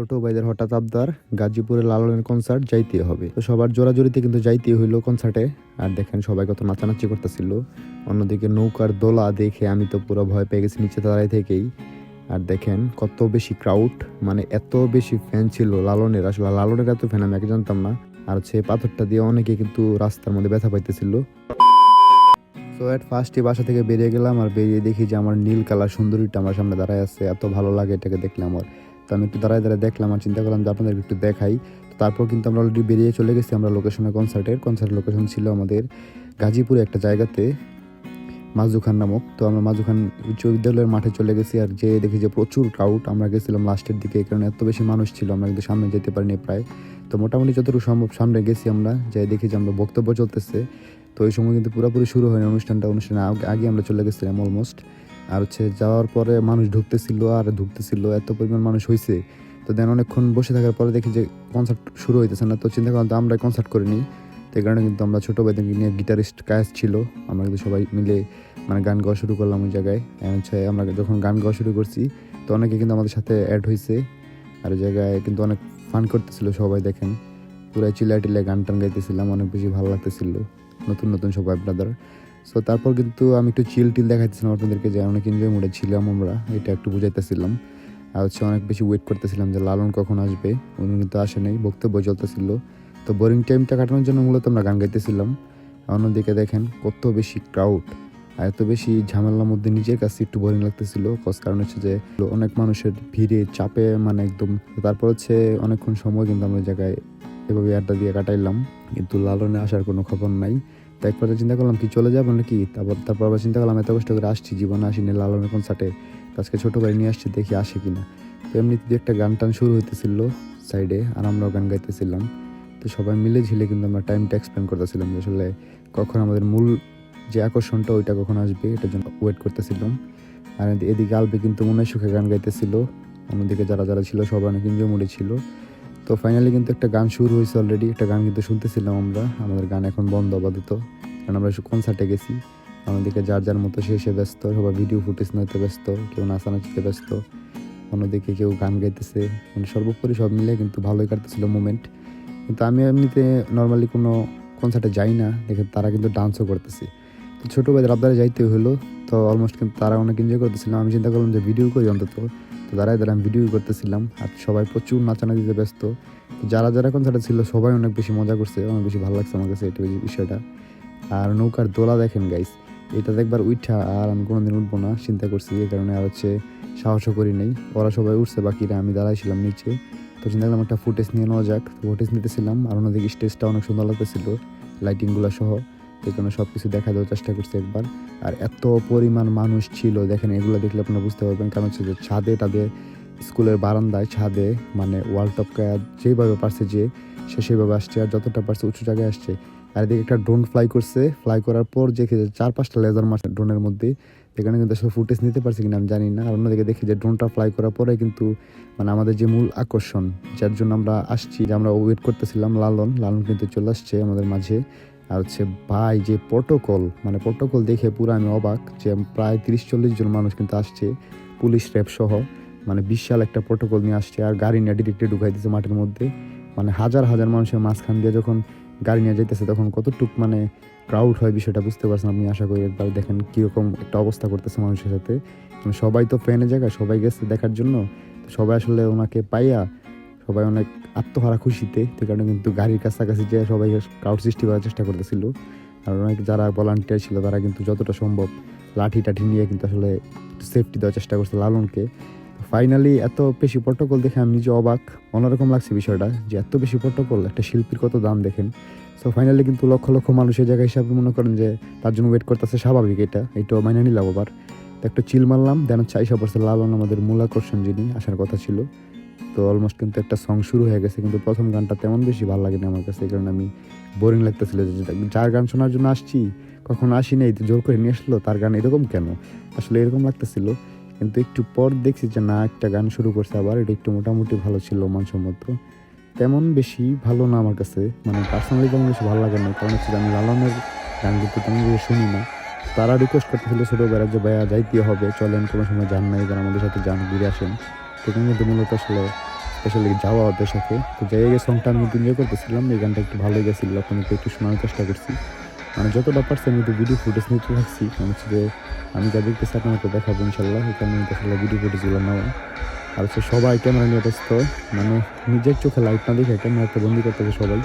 ছোট ভাইদের হঠাৎ আবদার, গাজীপুরে লালনের কনসার্ট যাইতে হবে। তো সবার জোরাজোরিতে কিন্তু যাইতে হইল কনসার্টে আর দেখেন সবাই কত নাচানাচি করতেছিল। অন্যদিকে নৌকার দোলা দেখে আমি তো পুরো ভয় পেয়ে গেছি নিচে দাঁড়াই থেকেই। আর দেখেন কত বেশি ক্রাউড মানে এত বেশি ফ্যান ছিল লালনের। আসলে লালনের এত ফ্যান আমি আগে জানতাম না। আর হচ্ছে পাথরটা দিয়ে অনেকে কিন্তু রাস্তার মধ্যে ব্যথা পাইতেছিল। তো অ্যাট ফার্স্টে বাসা থেকে বেরিয়ে গেলাম আর বেরিয়ে দেখি যে আমার নীল কালার সুন্দরীটা আমার সামনে দাঁড়ায় আছে। এত ভালো লাগে এটাকে দেখলাম আমার। তো আমি একটু দাঁড়ায় দাঁড়ায় দেখলাম আর চিন্তা করলাম যে আপনাদেরকে একটু দেখাই। তো তারপর কিন্তু আমরা অলরেডি বেরিয়ে চলে গেছি, আমরা লোকেশনে কনসার্টের কনসার্ট লোকেশন ছিল আমাদের গাজীপুরে একটা জায়গাতে, মাজুখান নামক। তো আমরা মাজুখান উচ্চ বিদ্যালয়ের মাঠে চলে গেছি আর যে দেখি যে প্রচুর ক্রাউড আমরা গেছিলাম লাস্টের দিকে কারণে এত বেশি মানুষ ছিল, আমরা কিন্তু সামনে যেতে পারিনি প্রায়। তো মোটামুটি যতটুকু সম্ভব সামনে গেছি আমরা যাই দেখি যে আমরা বক্তব্য চলতেছে। তো ওই সময় কিন্তু পুরোপুরি শুরু হয়নি অনুষ্ঠানটা অনুষ্ঠানে আগে আমরা চলে গেছিলাম অলমোস্ট আর হচ্ছে যাওয়ার পরে মানুষ ঢুকতেছিল আর ঢুকতেছিল, এত পরিমাণ মানুষ হয়েছে তো দেন অনেকক্ষণ বসে থাকার পরে দেখি যে কনসার্ট শুরু হইতেছে না, তো চিন্তা করলাম তো আমরা কনসার্ট করিনি তো এই কারণে কিন্তু আমরা ছোটো ভাইদেরকে নিয়ে গিটারিস্ট কাজ ছিল, আমরা কিন্তু সবাই মিলে মানে গান গাওয়া শুরু করলাম ওই জায়গায়। হচ্ছে আমরা যখন গান গাওয়া শুরু করছি, তো অনেকে কিন্তু আমাদের সাথে অ্যাড হয়েছে আর ওই জায়গায় কিন্তু অনেক ফান করতেছিল সবাই দেখেন। পুরো চিল্লায় টিল্লায় গান টান গাইতেছিলাম, অনেক বেশি ভালো লাগতেছিল। নতুন নতুন সবাই ব্রাদার সো তারপর কিন্তু আমি একটু চিল টিল দেখাইতেছিলাম আপনাদেরকে যে অনেক এনজয় মুডে ছিলাম আমরা, এটা একটু বুঝাইতেছিলাম। আর হচ্ছে অনেক বেশি ওয়েট করতেছিলাম যে লালন কখন আসবে, উনি কিন্তু আসে নাই, বক্তব্য চলতেছিল। তো বোরিং টাইমটা কাটানোর জন্য মূলত আমরা গান গাইতেছিলাম। অন্যদিকে দেখেন কত বেশি ক্রাউড আর এত বেশি ঝামেলার মধ্যে নিজের কাছে একটু বোরিং লাগতেছিল। কজ কারণ হচ্ছে যে অনেক মানুষের ভিড়ে, চাপে মানে একদম, তারপর হচ্ছে অনেকক্ষণ সময় কিন্তু আমরা জায়গায় এভাবে আড্ডা দিয়ে কাটাইলাম। কিন্তু লালনে আসার কোনো খবর নাই। তো এক পর্যায়ে চিন্তা করলাম কি চলে যাব নাকি? তারপর তারপর আবার চিন্তা করলাম, এত কষ্ট করে আসছি, জীবনে আসিনি লালনের কনসার্টে আজকে ছোটো ভাই নিয়ে আসছি, দেখি আসে কি না তো এমনিতে দু একটা গান টান শুরু হইতেছিল সাইডে আর আমরাও গান গাইতেছিলাম। তো সবাই মিলে ঝিলে কিন্তু আমরা টাইমটা এক্সপ্লেন করতেছিলাম যে আসলে কখন আমাদের মূল যে আকর্ষণটা, ওইটা কখন আসবে, এটার জন্য ওয়েট করতেছিলাম। আর এদিকে আলবে কিন্তু মনে সুখে গান গাইতেছিল। অন্যদিকে যারা যারা ছিল, সবাই অনেক এনজয় মুডে ছিল। তো ফাইনালি কিন্তু একটা গান শুরু হয়েছে অলরেডি একটা গান কিন্তু শুনতেছিলাম আমরা। আমাদের গান এখন বন্ধ আপাতত কারণ আমরা কনসার্টে গেছি। অন্যদিকে যার যার মতো সে সে ব্যস্ত। সবাই ভিডিও ফুটেজ নিতে ব্যস্ত। কেউ নাচানাচিতে ব্যস্ত। অন্যদিকে কেউ গান গাইতেছে। মানে সর্বোপরি সব মিলে কিন্তু ভালোই কাটতেছিল মুমেন্ট কিন্তু আমি এমনিতে নর্মালি কোনো কনসার্টে যাই না। দেখে তারা কিন্তু ডান্সও করতেছে। তো ছোটো ভাইদের আবদারে যাইতে হলো তো অলমোস্ট কিন্তু তারা অনেক এনজয় করতেছিলাম আমি চিন্তা করলাম যে ভিডিও করি অন্তত। তো দাঁড়ায় দাঁড়ায় আমি ভিডিও করতেছিলাম আর সবাই প্রচুর নাচানা দিতে ব্যস্ত। তো যারা যারা কনসার্টে ছিল, সবাই অনেক বেশি মজা করছে, অনেক বেশি ভালো লাগছে আমার কাছে এটা বিষয়টা। আর নৌকার দোলা দেখেন গাইস এটা দেখবার উঠা আর আমি কোনোদিন উঠবো না, চিন্তা করছি এই কারণে আর হচ্ছে সাহসও করি নাই। ওরা সবাই উঠছে, বাকিরা আমি দাঁড়াইছিলাম নিচে। তো চিন্তা করলাম একটা ফুটেজ নিয়ে নেওয়া যাক। ফুটেজ নিতেছিলাম আর অন্যদিকে স্টেজটা অনেক সুন্দর লাগতেছিল লাইটিংগুলো সহ। কারণে সব কিছু দেখা দেওয়ার চেষ্টা করছি একবার। আর এত পরিমাণ মানুষ ছিল, দেখেন এগুলো দেখলে আপনারা বুঝতে পারবেন। কারণ হচ্ছে যে ছাদে টাদে স্কুলের বারান্দায় ছাদে মানে ওয়ার্ল্ড টপকে যেভাবে পারছে যে, সে সেভাবে আসছে। আর যতটা পারছে উঁচু জায়গায় আসছে। আর এদিকে একটা ড্রোন ফ্লাই করছে। ফ্লাই করার পর যে চার পাঁচটা লেজার মারছে ড্রোনের মধ্যে। এখানে কিন্তু আসলে ফুটেজ নিতে পারছে কিনা আমি জানি না। আর অন্যদিকে দেখি যে ড্রোনটা ফ্লাই করার পরে কিন্তু মানে আমাদের যে মূল আকর্ষণ, যার জন্য আমরা আসছি, যে আমরা ওয়েট করতেছিলাম লালন। লালন কিন্তু চলে আসছে আমাদের মাঝে। আর হচ্ছে ভাই যে প্রোটোকল মানে প্রোটোকল দেখে পুরো আমি অবাক যে প্রায় তিরিশ চল্লিশ জন মানুষ কিন্তু আসছে, পুলিশ র্যাব সহ মানে বিশাল একটা প্রোটোকল নিয়ে আসছে আর গাড়ি নিয়ে ডিরেক্টে ঢুকাই দিচ্ছে মাঠের মধ্যে। মানে হাজার হাজার মানুষের মাঝখান দিয়ে যখন গাড়ি নিয়ে যাইতেছে তখন কতটুক মানে ক্রাউড হয় বিষয়টা বুঝতে পারছেন আপনি। আশা করি একবার দেখেন কীরকম একটা অবস্থা করতেছে মানুষের সাথে। মানে সবাই তো ফ্যানের জায়গায়, সবাই গেছে দেখার জন্য। সবাই আসলে ওনাকে পাইয়া সবাই অনেক আত্মহারা খুশিতে তো কারণে কিন্তু গাড়ির কাছাকাছি যে সবাই ক্রাউড সৃষ্টি করার চেষ্টা করতেছিল। আর অনেক যারা ভলান্টিয়ার ছিল, তারা কিন্তু যতটা সম্ভব লাঠি টাঠি নিয়ে কিন্তু আসলে সেফটি দেওয়ার চেষ্টা করছে লালনকে। ফাইনালি এত বেশি প্রটোকল দেখে আমি নিজে অবাক, অন্যরকম লাগছে বিষয়টা, যে এত বেশি প্রটোকল একটা শিল্পীর কত দাম দেখেন। সো ফাইনালি কিন্তু লক্ষ লক্ষ মানুষের জায়গায় হিসাবে মনে করেন যে তার জন্য ওয়েট করতেছে, স্বাভাবিক এটা এটাও মাইনে নিলাম আবার। তো একটু চিল মারলাম, দেন হচ্ছে আইসা পড়ছে লালন, আমাদের মূল আকর্ষণ যিনি, আসার কথা ছিল। তো অলমোস্ট কিন্তু একটা সং শুরু হয়ে গেছে, কিন্তু প্রথম গানটা তেমন বেশি ভালো লাগেনি আমার কাছে, এই কারণে আমি বোরিং লাগতেছিল যে যার গান শোনার জন্য আসছি, কখন আসি নাই জোর করে নিয়ে আসলো, তার গান এরকম কেন? আসলে এরকম লাগতেছিল, কিন্তু একটু পর দেখছি যে না, একটা গান শুরু করছে আবার, এটা একটু মোটামুটি ভালো ছিল মানসম্মত। তেমন বেশি ভালো না আমার কাছে মানে পার্সোনালি তেমন বেশি ভালো লাগে না, কারণ হচ্ছে আমি লালনের গান কিন্তু তেমন বেশি শুনি না। তারা রিকোয়েস্ট করতেছিল ছোটো বেড়া যে, ভাইয়া, যাইতে হবে, চলেন, কোনো সময় যান না এবার আমাদের সাথে যান, ঘুরে আসেন। সেখানে কিন্তু মূলত আসলে স্পেশালি যাওয়া ওদের সাথে। তো যাই এই সংটা আমি এনজয় করতেছিলাম, এই গানটা একটু ভালোই গেছিল আপনাকে একটু শোনার চেষ্টা করছি। মানে যতটা পারছি আমি তো ভিডিও ফুটেজ নিতে থাকছি কারণ হচ্ছে যে আমি যা দেখতেছি আপনাকে দেখাবো ইনশাল্লাহ এখানে আসলে ভিডিও ফুটেজগুলো নেওয়া। আর হচ্ছে সবাই ক্যামেরা নিয়ে ব্যস্ত মানে নিজের চোখে লাইট না দেখে ক্যামেরাতে বন্দি করতেছে সবাই,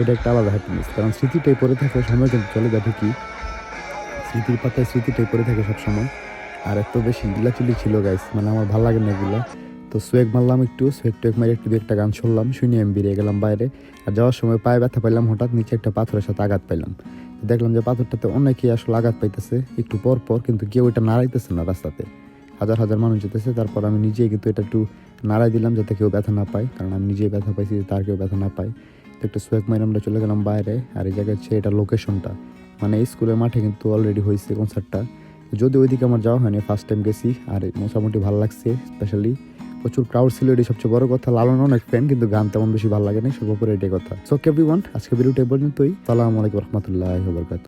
এটা একটা আলাদা হ্যাপিনেস কারণ স্মৃতিটাই পরে থাকে সময় কিন্তু চলে যায় ঠিকই। স্মৃতির পাতায় স্মৃতিটাই পরে থাকে সবসময়। আর এত বেশি চিল্লাচিল্লি ছিল গাইস মানে আমার ভালো লাগে না এগুলো। তো সোয়েগ মারলাম একটু, সোয়েগ টোয়েগ মারি একটু একটা গান শুনলাম শুনে আমি বেরিয়ে গেলাম বাইরে। আর যাওয়ার সময় পায়ে ব্যথা পাইলাম, হঠাৎ নিচে একটা পাথরের সাথে আঘাত পাইলাম। দেখলাম যে পাথরটাতে অনেকেই আসলে আঘাত পাইতেছে, একটু পর পর, কিন্তু কেউ এটা নাড়াইতেছে না রাস্তাতে। হাজার হাজার মানুষ যেতেছে, তারপর আমি নিজেই কিন্তু এটা একটু নাড়াই দিলাম যাতে কেউ ব্যথা না পায়, কারণ আমি নিজেই ব্যথা পাইছি তার কেউ ব্যথা না পায়। তো একটা সোয়েগ মারি আমরা চলে গেলাম বাইরে, আর এই জায়গায় হচ্ছে এটা লোকেশনটা মানে স্কুলের মাঠে কিন্তু অলরেডি হয়েছে কনসার্টটা যদি ওইদিকে আমার যাওয়া হয়নি ফার্স্ট টাইম গেছি, আর মোটামুটি ভালো লাগছে স্পেশালি প্রচুর ক্রাউড ছিল এটি সবচেয়ে বড় কথা লালন অনেক ফ্যান কিন্তু গান তেমন বেশি ভালো লাগে না সর্বোপরি এটাই কথা। সো এভরিওয়ান আজকে ভিডিওটা পর্যন্তই। সালাম আলাইকুম রহমতুল্লাহ